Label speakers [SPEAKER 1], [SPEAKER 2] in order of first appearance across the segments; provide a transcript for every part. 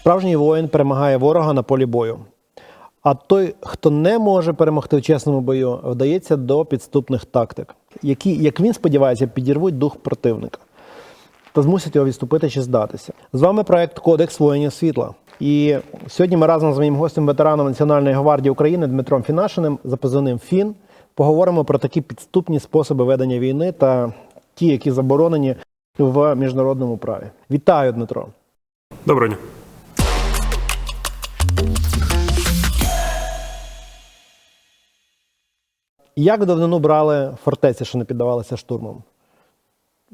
[SPEAKER 1] Справжній воїн перемагає ворога на полі бою. А той, хто не може перемогти в чесному бою, вдається до підступних тактик, які, як він сподівається, підірвуть дух противника та змусять його відступити чи здатися. З вами проект Кодекс воїнів світла. І сьогодні ми разом з моїм гостем, ветераном Національної гвардії України Дмитром Фінашиним за позивним ФІН поговоримо про такі підступні способи ведення війни та ті, які заборонені в міжнародному праві. Вітаю, Дмитро!
[SPEAKER 2] Доброго дня.
[SPEAKER 1] Як давнину брали фортеці, що не піддавалися штурмам?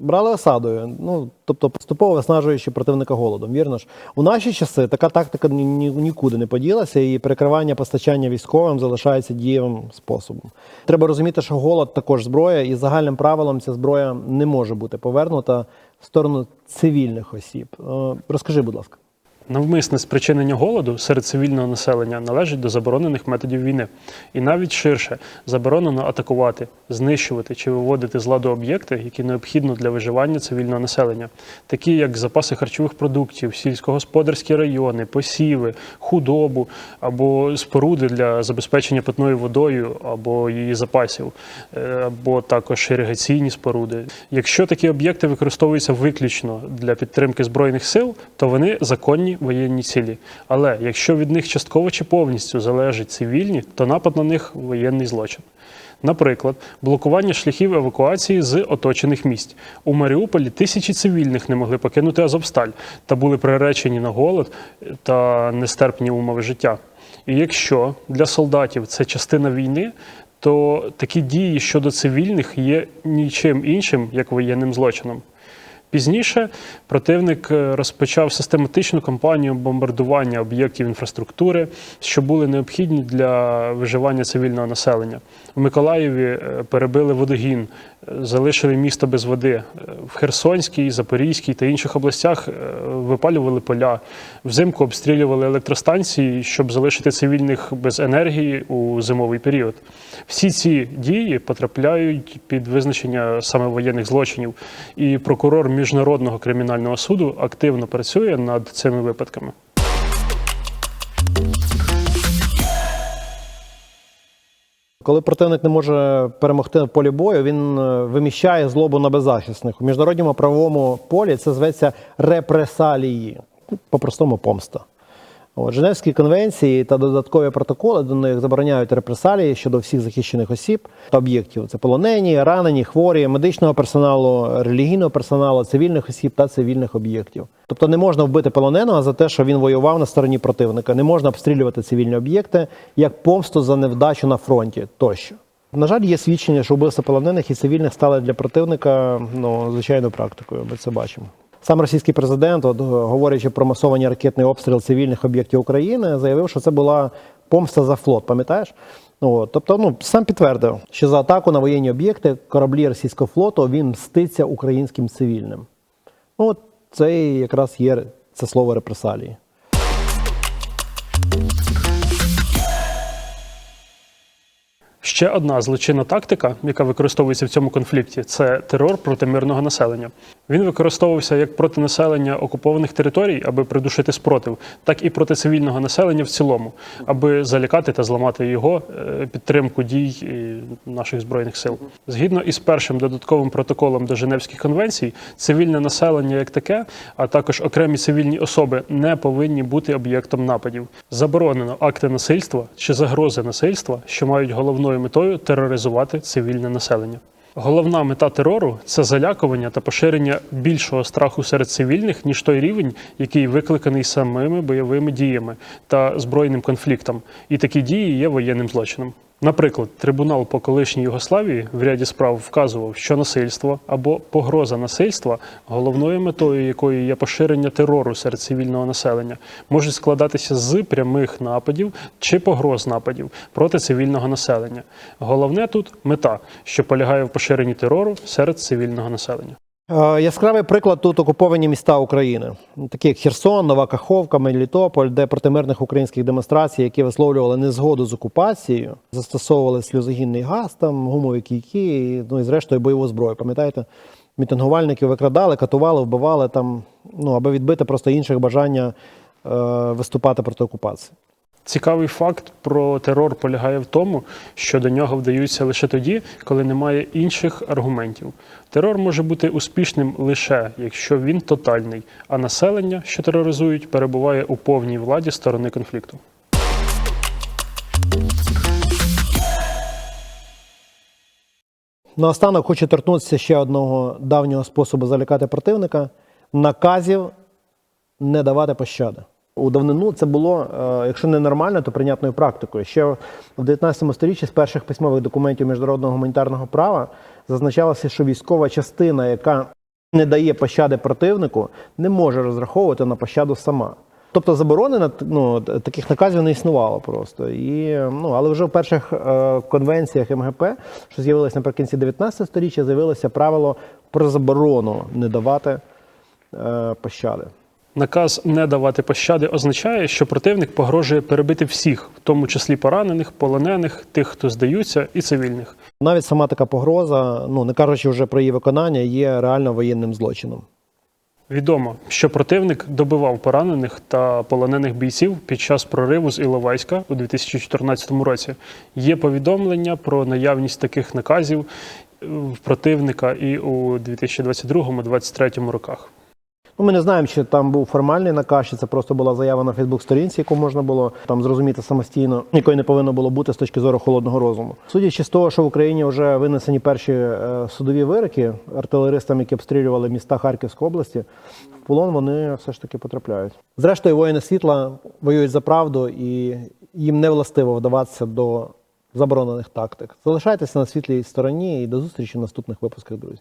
[SPEAKER 1] Брали осадою, ну тобто поступово виснажуючи противника голодом. Вірно ж, у наші часи така тактика ні- ні- нікуди не поділася, і перекривання постачання військовим залишається дієвим способом. Треба розуміти, що голод також зброя, і загальним правилом ця зброя не може бути повернута в сторону цивільних осіб. Е, Розкажи, будь ласка.
[SPEAKER 2] Навмисне спричинення голоду серед цивільного населення належить до заборонених методів війни. І навіть ширше заборонено атакувати, знищувати чи виводити з ладу об'єкти, які необхідно для виживання цивільного населення, такі як запаси харчових продуктів, сільськогосподарські райони, посіви, худобу або споруди для забезпечення питною водою або її запасів, е, або також іригаційні споруди. Якщо такі об'єкти використовуються виключно для підтримки збройних сил, то вони законні воєнні цілі. Але якщо від них частково чи повністю залежать цивільні, то напад на них воєнний злочин. Наприклад, блокування шляхів евакуації з оточених місць. У Маріуполі тисячі цивільних не могли покинути Азовсталь та були приречені на голод та нестерпні умови життя. І якщо для солдатів це частина війни, то такі дії щодо цивільних є нічим іншим, як воєнним злочином. Пізніше противник е, розпочав систематичну кампанію бомбардування об'єктів інфраструктури, що були необхідні для виживання цивільного населення. У Миколаєві е, перебили водогін, залишили місто без води. Е, В Херсонській, Запорізькій та інших областях е, випалювали поля. Взимку обстрілювали електростанції, щоб залишити цивільних без енергії у зимовий період. Всі ці дії потрапляють під визначення саме воєнних злочинів, і прокурор міжнародного кримінального суду активно працює над цими випадками.
[SPEAKER 1] Коли противник не може перемогти на полі бою, він е, виміщає злобу на беззахисних. У міжнародному правовому полі це зветься репресалії, по-простому помста. От, Женевські конвенції та додаткові протоколи до них забороняють репресалії щодо всіх захищених осіб та об'єктів. Це полонені, ранені, хворі, медичного персоналу, релігійного персоналу, цивільних осіб та цивільних об'єктів. Тобто не можна вбити полоненого за те, що він воював на стороні противника, не можна обстрілювати цивільні об'єкти як помсту за невдачу на фронті тощо. На жаль, є свідчення, що вбивства полонених і цивільних стали для противника ну, звичайною практикою. Ми це бачимо. Сам російський президент, от, говорячи про масовані ракетний обстріл цивільних об'єктів України, заявив, що це була помста за флот. Пам'ятаєш? Ну, От, тобто, ну сам підтвердив, що за атаку на воєнні об'єкти кораблі російського флоту він мститься українським цивільним. Ну, от це якраз є це слово репресалії.
[SPEAKER 2] Ще одна злочинна тактика, яка використовується в цьому конфлікті, це терор проти мирного населення. Він використовувався як проти населення окупованих територій, аби придушити спротив, так і проти цивільного населення в цілому, аби залякати та зламати його е, підтримку дій е, наших збройних сил. Згідно із першим додатковим протоколом до Женевських конвенцій, цивільне населення як таке, а також окремі цивільні особи не повинні бути об'єктом нападів. Заборонено акти насильства чи загрози насильства, що мають головною метою тероризувати цивільне населення. Головна мета терору це залякування та поширення більшого страху серед цивільних, ніж той рівень, який викликаний самими бойовими діями та збройним конфліктом. І такі дії є воєнним злочином. Наприклад, трибунал по колишній Югославії в ряді справ вказував, що насильство або погроза насильства, головною метою якої є поширення терору серед цивільного населення, можуть складатися з прямих нападів чи погроз нападів проти цивільного населення. Головне тут мета, що полягає в поширенні терору серед цивільного населення.
[SPEAKER 1] Е, Яскравий приклад тут окуповані міста України, такі як Херсон, Нова Каховка, Мелітополь, де проти мирних українських демонстрацій, які висловлювали незгоду з окупацією, застосовували сльозогінний газ, там гумові кійки, ну і зрештою бойову зброю. Пам'ятаєте, мітингувальників викрадали, катували, вбивали там ну, аби відбити просто інших бажання е, виступати проти окупації.
[SPEAKER 2] Цікавий факт про терор полягає в тому, що до нього вдаються лише тоді, коли немає інших аргументів. Терор може бути успішним лише якщо він тотальний, а населення, що тероризують, перебуває у повній владі сторони конфлікту.
[SPEAKER 1] Наостанок хочу торкнутися ще одного давнього способу залякати противника наказів не давати пощади. У давнину це було, е, якщо не нормально, то прийнятною практикою. Ще в 19 сторіччі з перших письмових документів міжнародного гуманітарного права зазначалося, що військова частина, яка не дає пощади противнику, не може розраховувати на пощаду сама. Тобто заборони на ну, таких наказів не існувало просто. І, ну, але вже в перших е, конвенціях МГП, що з'явилися наприкінці 19 століття, з'явилося правило про заборону не давати е, пощади.
[SPEAKER 2] Наказ не давати пощади означає, що противник погрожує перебити всіх, в тому числі поранених, полонених, тих, хто здаються, і цивільних.
[SPEAKER 1] Навіть сама така погроза, ну не кажучи вже про її виконання, є реально воєнним злочином.
[SPEAKER 2] Відомо, що противник добивав поранених та полонених бійців під час прориву з Іловайська у 2014 році. Є повідомлення про наявність таких наказів е, в противника і у 2022-2023 роках.
[SPEAKER 1] Ну, ми не знаємо, чи там був формальний наказ, чи це просто була заява на Фейсбук-сторінці, яку можна було там зрозуміти самостійно, якої не повинно було бути з точки зору холодного розуму. Судячи з того, що в Україні вже винесені перші е, судові вироки артилеристам, які обстрілювали міста Харківської області, в полон вони все ж таки потрапляють. Зрештою, воїни світла воюють за правду, і їм не властиво вдаватися до заборонених тактик. Залишайтеся на світлій стороні і до зустрічі в наступних випусках, друзі.